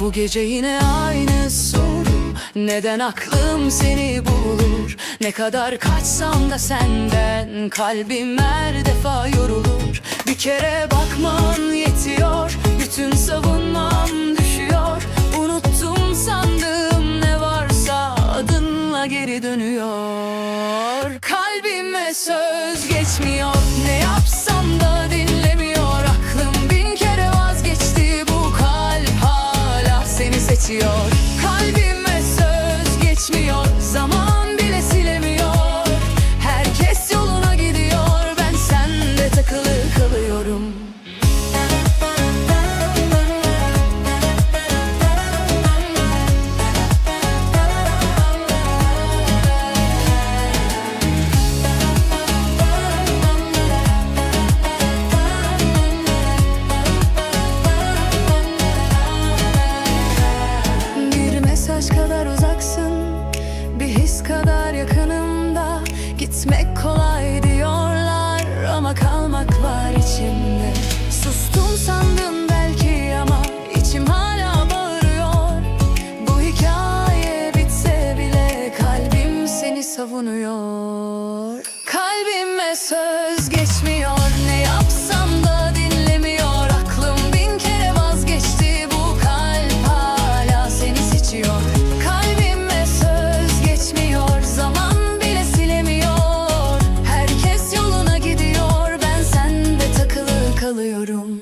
Bu gece yine aynı soru. Neden aklım seni bulur? Ne kadar kaçsam da senden Kalbim her defa yorulur. Bir kere bakman yetiyor dönüyor. Kalbime söz geçmiyor yakınımda. Gitmek kolay diyorlar Ama kalmak var içimde. Sustum sandın belki ama içim hala bağırıyor. Bu hikaye bitse bile Kalbim seni savunuyor. Kalbime söz çalıyorum